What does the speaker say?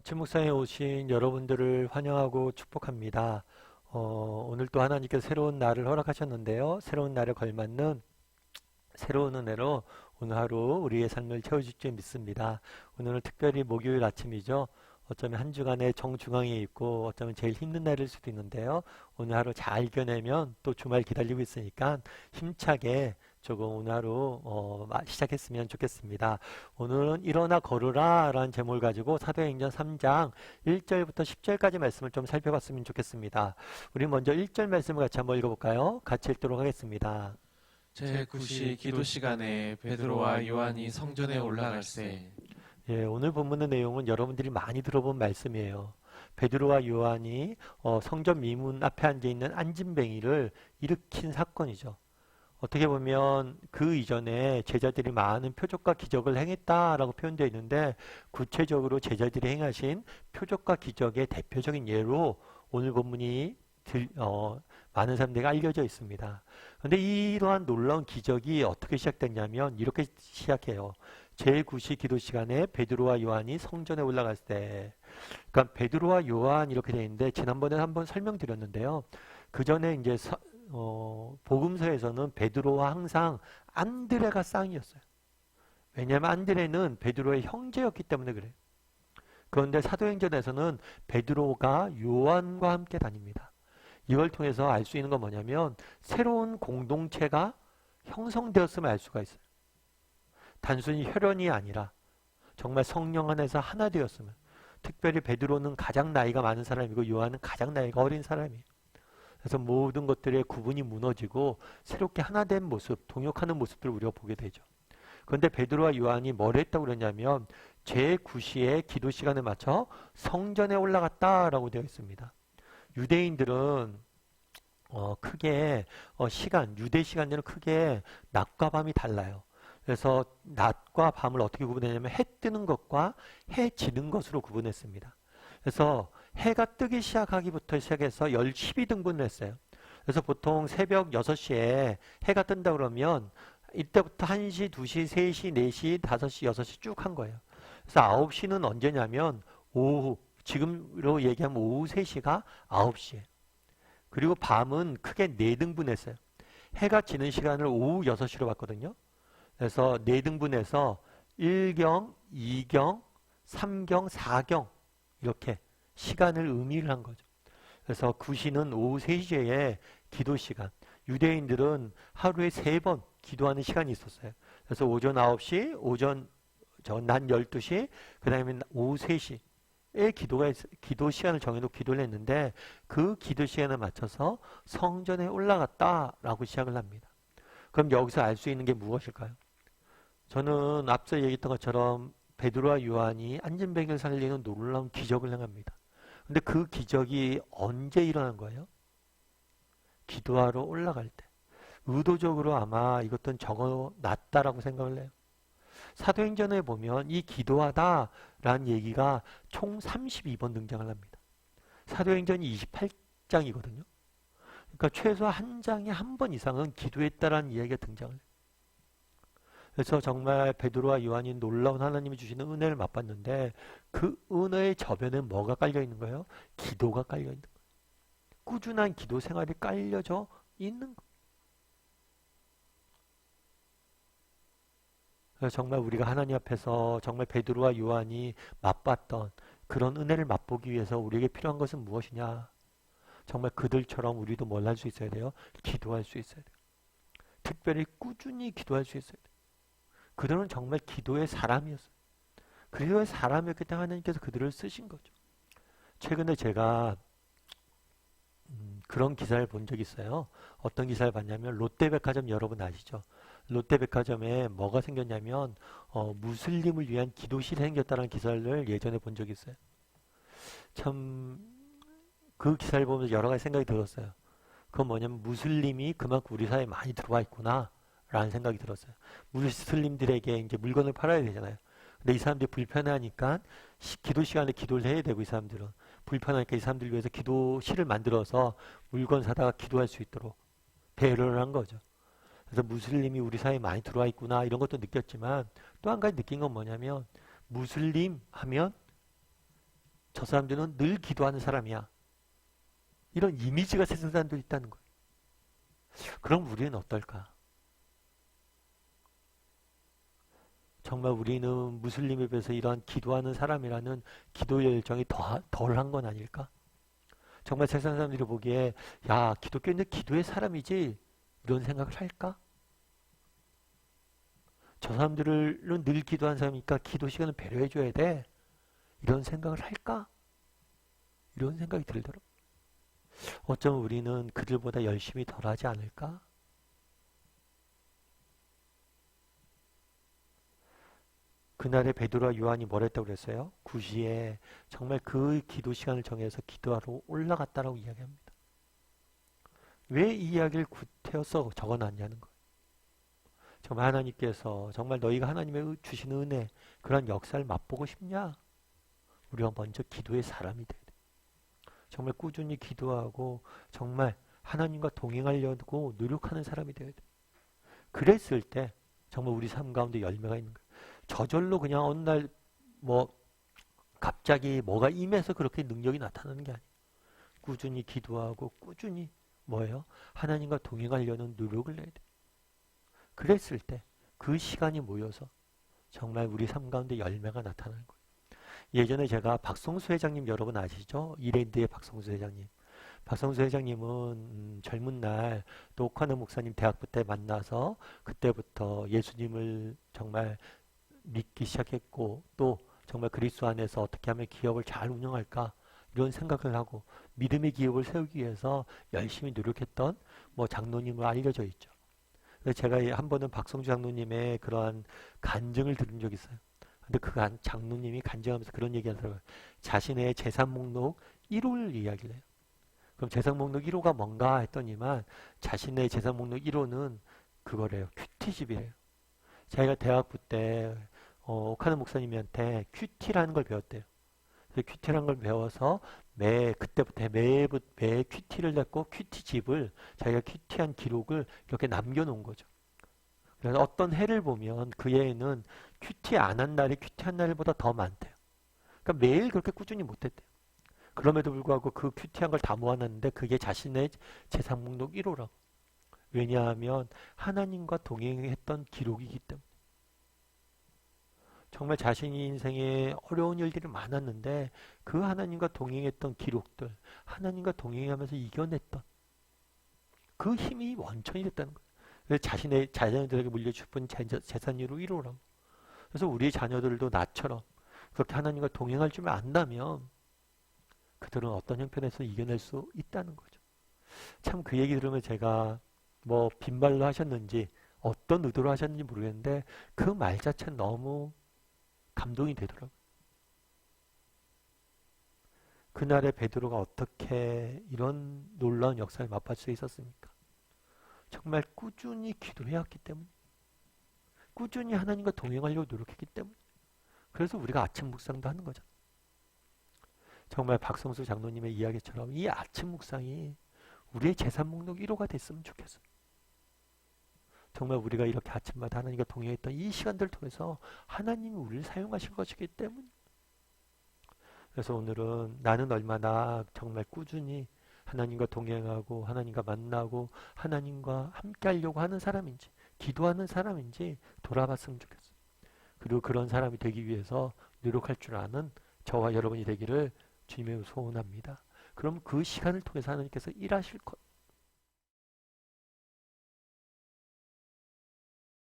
아침 묵상에 오신 여러분들을 환영하고 축복합니다. 어, 오늘 또 하나님께서 새로운 날을 허락하셨는데요. 새로운 날에 걸맞는 새로운 은혜로 오늘 하루 우리의 삶을 채워줄 줄 믿습니다. 오늘은 특별히 목요일 아침이죠. 어쩌면 한 주간의 정중앙에 있고 어쩌면 제일 힘든 날일 수도 있는데요. 오늘 하루 잘 이겨내면 또 주말 기다리고 있으니까 힘차게 조금 오늘 하루 어, 마- 시작했으면 좋겠습니다. 오늘은 일어나 걸으라 라는 제목을 가지고 사도행전 3장 1절부터 10절까지 말씀을 좀 살펴봤으면 좋겠습니다. 우리 먼저 1절 말씀을 같이 한번 읽어볼까요? 같이 읽도록 하겠습니다. 제9시 기도 시간에 베드로와 요한이 성전에 올라갈세 예, 오늘 본문의 내용은 여러분들이 많이 들어본 말씀이에요. 베드로와 요한이 어, 성전 미문 앞에 앉아 있는 안진뱅이를 일으킨 사건이죠. 어떻게 보면 그 이전에 제자들이 많은 표적과 기적을 행했다라고 표현되어 있는데 구체적으로 제자들이 행하신 표적과 기적의 대표적인 예로 오늘 본문이 들, 어, 많은 사람들에게 알려져 있습니다. 그런데 이러한 놀라운 기적이 어떻게 시작됐냐면 이렇게 시작해요. 제9시 기도 시간에 베드로와 요한이 성전에 올라갔을 때 그러니까 베드로와 요한 이렇게 되어 있는데 지난번에 한번 설명드렸는데요. 그 전에 이제 서- 어, 복음서에서는 베드로와 항상 안드레가 쌍이었어요. 왜냐하면 안드레는 베드로의 형제였기 때문에 그래요. 그런데 사도행전에서는 베드로가 요한과 함께 다닙니다. 이걸 통해서 알 수 있는 건 뭐냐면 새로운 공동체가 형성되었음을 알 수가 있어요. 단순히 혈연이 아니라 정말 성령 안에서 하나 되었음을. 특별히 베드로는 가장 나이가 많은 사람이고 요한은 가장 나이가 어린 사람이에요. 그래서 모든 것들의 구분이 무너지고 새롭게 하나 된 모습, 동역하는 모습들을 우리가 보게 되죠. 그런데 베드로와 요한이 뭘 했다고 그러냐면 제9시에 기도 시간에 맞춰 성전에 올라갔다라고 되어 있습니다. 유대인들은 어, 크게 어, 시간, 유대 시간들은 크게 낮과 밤이 달라요. 그래서 낮과 밤을 어떻게 구분했냐면 해 뜨는 것과 해 지는 것으로 구분했습니다. 그래서 해가 뜨기 시작하기부터 시작해서 열 12등분을 했어요. 그래서 보통 새벽 6시에 해가 뜬다 그러면 이때부터 1시, 2시, 3시, 4시, 5시, 6시 쭉 한 거예요. 그래서 9시는 언제냐면 오후, 지금으로 얘기하면 오후 3시가 9시예요. 그리고 밤은 크게 4등분했어요. 해가 지는 시간을 오후 6시로 봤거든요. 그래서 4등분해서 1경, 2경, 3경, 4경 이렇게 시간을 의미를 한 거죠. 그래서 9시는 오후 3시에 기도 시간. 유대인들은 하루에 3번 기도하는 시간이 있었어요. 그래서 오전 9시, 오전 저낮 12시, 그 다음에 오후 3시 에 기도가 있- 기도 시간을 정해놓고 기도를 했는데 그 기도 시간에 맞춰서 성전에 올라갔다라고 시작을 합니다. 그럼 여기서 알 수 있는 게 무엇일까요? 저는 앞서 얘기했던 것처럼 베드로와 요한이 안전뱅이를 살리는 놀라운 기적을 행합니다. 근데 그 기적이 언제 일어난 거예요? 기도하러 올라갈 때. 의도적으로 아마 이것도 적어 놨다라고 생각을 해요. 사도행전에 보면 이 기도하다라는 얘기가 총 32번 등장을 합니다. 사도행전이 28장이거든요. 그러니까 최소 한 장에 한 번 이상은 기도했다라는 이야기가 등장을 해요. 그래서 정말 베드로와 요한이 놀라운 하나님이 주시는 은혜를 맛봤는데 그 은혜의 저변에 뭐가 깔려 있는 거예요? 기도가 깔려 있는 거예요. 꾸준한 기도 생활이 깔려져 있는 거예요. 정말 우리가 하나님 앞에서 정말 베드로와 요한이 맛봤던 그런 은혜를 맛보기 위해서 우리에게 필요한 것은 무엇이냐? 정말 그들처럼 우리도 뭘 할 수 있어야 돼요? 기도할 수 있어야 돼요. 특별히 꾸준히 기도할 수 있어야 돼요. 그들은 정말 기도의 사람이었어요. 기도의 사람이었기 때문에 하나님께서 그들을 쓰신 거죠. 최근에 제가 음, 그런 기사를 본 적이 있어요. 어떤 기사를 봤냐면 롯데백화점 여러분 아시죠? 롯데백화점에 뭐가 생겼냐면 어, 무슬림을 위한 기도실이 생겼다는 기사를 예전에 본 적이 있어요. 참 그 기사를 보면서 여러 가지 생각이 들었어요. 그건 뭐냐면 무슬림이 그만큼 우리 사회에 많이 들어와 있구나 라는 생각이 들었어요. 무슬림들에게 이제 물건을 팔아야 되잖아요. 근데 이 사람들이 불편해하니까 시- 기도 시간에 기도를 해야 되고 이 사람들은 불편하니까 이 사람들을 위해서 기도실을 만들어서 물건 사다가 기도할 수 있도록 배려를 한 거죠. 그래서 무슬림이 우리 사회에 많이 들어와 있구나 이런 것도 느꼈지만 또 한 가지 느낀 건 뭐냐면 무슬림 하면 저 사람들은 늘 기도하는 사람이야. 이런 이미지가 세상 사람도 있다는 거예요. 그럼 우리는 어떨까? 정말 우리는 무슬림에 비해서 이러한 기도하는 사람이라는 기도 열정이 더, 덜한 건 아닐까? 정말 세상 사람들이 보기에 야 기독교인들 기도의 사람이지 이런 생각을 할까? 저 사람들은 늘 기도하는 사람이니까 기도 시간을 배려해 줘야 돼 이런 생각을 할까? 이런 생각이 들더라고. 어쩌면 우리는 그들보다 열심히 덜 하지 않을까? 그날에 베드로와 요한이 뭘 했다고 그랬어요? 9시에 정말 그 기도 시간을 정해서 기도하러 올라갔다라고 이야기합니다. 왜 이 이야기를 구태여서 적어놨냐는 거예요. 정말 하나님께서 정말 너희가 하나님의 주신 은혜 그런 역사를 맛보고 싶냐? 우리가 먼저 기도의 사람이 돼야 돼. 정말 꾸준히 기도하고 정말 하나님과 동행하려고 노력하는 사람이 돼야 돼. 그랬을 때 정말 우리 삶 가운데 열매가 있는 거예요. 저절로 그냥 어느 날 뭐 갑자기 뭐가 임해서 그렇게 능력이 나타나는 게 아니에요. 꾸준히 기도하고 꾸준히 뭐예요? 하나님과 동행하려는 노력을 내야 돼. 그랬을 때 그 시간이 모여서 정말 우리 삶 가운데 열매가 나타나는 거예요. 예전에 제가 박성수 회장님 여러분 아시죠? 이랜드의 박성수 회장님. 박성수 회장님은 음, 젊은 날또 오카노 목사님 대학부 때 만나서 그때부터 예수님을 정말 믿기 시작했고 또 정말 그리스도 안에서 어떻게 하면 기업을 잘 운영할까 이런 생각을 하고 믿음의 기업을 세우기 위해서 열심히 노력했던 뭐 장로님으로 알려져 있죠. 그래서 제가 한 번은 박성주 장로님의 그러한 간증을 들은 적이 있어요. 근데 그 간- 장로님이 간증하면서 그런 얘기 하더라고요. 자신의 재산 목록 1호를 이야기를 해요. 그럼 재산 목록 1호가 뭔가 했더니만 자신의 재산 목록 1호는 그거래요. 큐티집이래요. 자기가 대학부 때 어, 오카노 목사님한테 큐티라는 걸 배웠대요. 그래서 큐티라는 걸 배워서 매 그때부터 매, 매 큐티를 냈고 큐티집을 자기가 큐티한 기록을 이렇게 남겨놓은 거죠. 그래서 어떤 해를 보면 그 해에는 큐티 안 한 날이 큐티한 날보다 더 많대요. 그러니까 매일 그렇게 꾸준히 못했대요. 그럼에도 불구하고 그 큐티한 걸 다 모아놨는데 그게 자신의 재산 목록 1호라고. 왜냐하면 하나님과 동행했던 기록이기 때문에. 정말 자신이 인생에 어려운 일들이 많았는데 그 하나님과 동행했던 기록들, 하나님과 동행하면서 이겨냈던 그 힘이 원천이 됐다는 거예요. 그래서 자신의 자녀들에게 물려주신 재산으로 1호라고. 그래서 우리 자녀들도 나처럼 그렇게 하나님과 동행할 줄 안다면 그들은 어떤 형편에서 이겨낼 수 있다는 거죠. 참 그 얘기 들으면 제가 뭐 빈말로 하셨는지 어떤 의도로 하셨는지 모르겠는데 그 말 자체는 너무 감동이 되더라고요. 그날의 베드로가 어떻게 이런 놀라운 역사를 맛볼 수 있었습니까? 정말 꾸준히 기도해왔기 때문에 꾸준히 하나님과 동행하려고 노력했기 때문에 그래서 우리가 아침 묵상도 하는 거죠. 정말 박성수 장로님의 이야기처럼 이 아침 묵상이 우리의 재산 목록 1호가 됐으면 좋겠어요. 정말 우리가 이렇게 아침마다 하나님과 동행했던 이 시간들을 통해서 하나님이 우리를 사용하실 것이기 때문에 그래서 오늘은 나는 얼마나 정말 꾸준히 하나님과 동행하고 하나님과 만나고 하나님과 함께 하려고 하는 사람인지 기도하는 사람인지 돌아봤으면 좋겠어요. 그리고 그런 사람이 되기 위해서 노력할 줄 아는 저와 여러분이 되기를 주님의 소원합니다. 그럼 그 시간을 통해서 하나님께서 일하실 것